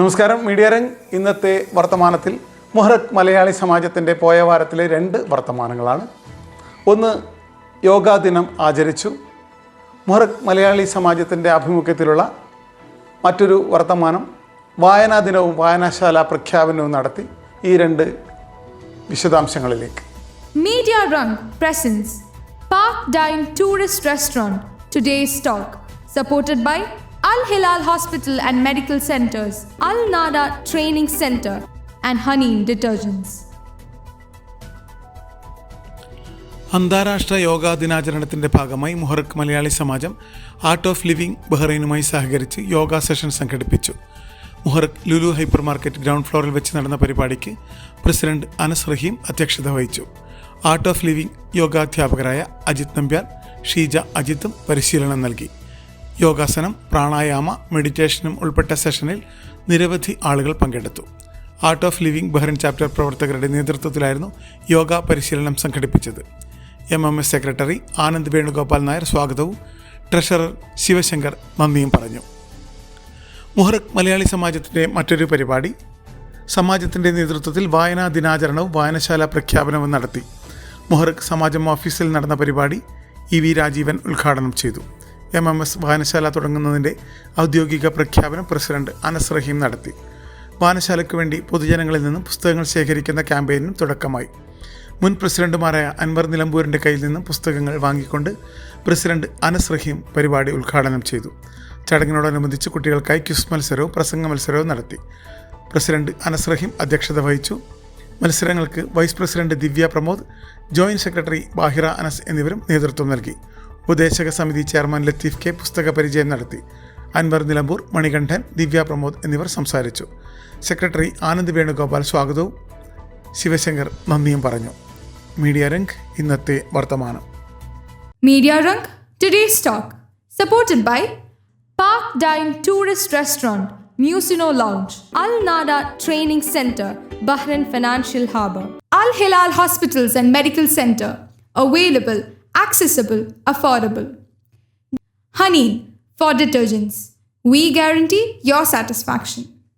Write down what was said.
നമസ്കാരം. മീഡിയ രംഗ് ഇന്നത്തെ വർത്തമാനത്തിൽ മുഹറക് മലയാളി സമാജത്തിന്റെ പോയ വാരത്തിലെ രണ്ട് വർത്തമാനങ്ങളാണ്. ഒന്ന് യോഗാ ദിനം ആചരിച്ചു. മുഹറക് മലയാളി സമാജത്തിന്റെ ആഭിമുഖ്യത്തിലുള്ള മറ്റൊരു വർത്തമാനം വായനാ ദിനവും വായനാശാല പ്രഖ്യാപനവും നടത്തി ഈ രണ്ട് വിശദാംശങ്ങളിലേക്ക്. Media rang presents park dine tourist restaurant today's talk supported by Al Hilal Hospital and Medical Centers, Al Nada Training Center, and Honey Detergents. അന്താരാഷ്ട്ര യോഗാ ദിനാചരണത്തിന്റെ ഭാഗമായി Muharraq Malayali Samajam Art of Living ബഹ്റൈനുമായി സഹകരിച്ച് യോഗ സെഷൻ സംഘടിപ്പിച്ചു. Muharraq Lulu hyper market ground ഫ്ലോറിൽ വെച്ച് നടന്ന പരിപാടിക്ക് president Anas Rahim അധ്യക്ഷത വഹിച്ചു. ആർട്ട് ഓഫ് ലിവിംഗ് യോഗാധ്യാപകരായ അജിത് നമ്പ്യാർ ഷീജ അജിത്തും പരിശീലനം നൽകി. യോഗാസനം പ്രാണായാമ മെഡിറ്റേഷനും ഉൾപ്പെട്ട സെഷനിൽ നിരവധി ആളുകൾ പങ്കെടുത്തു. Art of Living Bahrain chapter പ്രവർത്തകരുടെ നേതൃത്വത്തിലായിരുന്നു യോഗ പരിശീലനം സംഘടിപ്പിച്ചത്. M M S secretary Anand Venugopal Nair സ്വാഗതവും ട്രഷറർ ശിവശങ്കർ നന്ദിയും പറഞ്ഞു. മുഹറക് മലയാളി സമാജത്തിന്റെ മറ്റൊരു പരിപാടി സമാജത്തിന്റെ നേതൃത്വത്തിൽ വായനാ ദിനാചരണവും വായനശാല പ്രഖ്യാപനവും നടത്തി. മുഹറക് സമാജം ഓഫീസിൽ നടന്ന പരിപാടി ഇ വി രാജീവൻ ഉദ്ഘാടനം ചെയ്തു. എം എം എസ് വായനശാല തുടങ്ങുന്നതിന്റെ ഔദ്യോഗിക പ്രഖ്യാപനം പ്രസിഡന്റ് അനസ് റഹീം നടത്തി. വായനശാലയ്ക്ക് വേണ്ടി പൊതുജനങ്ങളിൽ നിന്നും പുസ്തകങ്ങൾ ശേഖരിക്കുന്ന ക്യാമ്പയിനും തുടക്കമായി. മുൻ പ്രസിഡന്റുമാരായ അൻവർ നിലമ്പൂരിന്റെ കയ്യിൽ നിന്നും പുസ്തകങ്ങൾ വാങ്ങിക്കൊണ്ട് പ്രസിഡന്റ് അനസ് റഹീം പരിപാടി ഉദ്ഘാടനം ചെയ്തു. ചടങ്ങിനോടനുബന്ധിച്ച് കുട്ടികൾക്കായി ക്യുസ് മത്സരവും പ്രസംഗ മത്സരവും നടത്തി. പ്രസിഡന്റ് അനസ് റഹീം അധ്യക്ഷത വഹിച്ചു. മത്സരങ്ങൾക്ക് vice president Divya Pramod joint secretary Bahira Anas എന്നിവരും നേതൃത്വം നൽകി. ഉപദേശക സമിതി ചെയർമാൻ ലത്തീഫ് കെ പുസ്തക പരിചയം നടത്തി. അൻവർ നിലമ്പൂർ മണികണ്ഠൻ ദിവ്യ പ്രമോദ് എന്നിവർ സംസാരിച്ചു. സെക്രട്ടറി ആനന്ദ് വേണുഗോപാൽ സ്വാഗതവും. ശിവശങ്കർ നന്ദിയും പറഞ്ഞു. മീഡിയ രംഗ് ഇന്നത്തെ വർത്തമാനം. Media rang today's talk supported by Pak dine tourist restaurant മ്യൂസിനോ lounge Al Nada training centre Bahrain financial harbour Al Hilal hospitals and medical centre available accessible, affordable. Honey for detergents. We guarantee your satisfaction.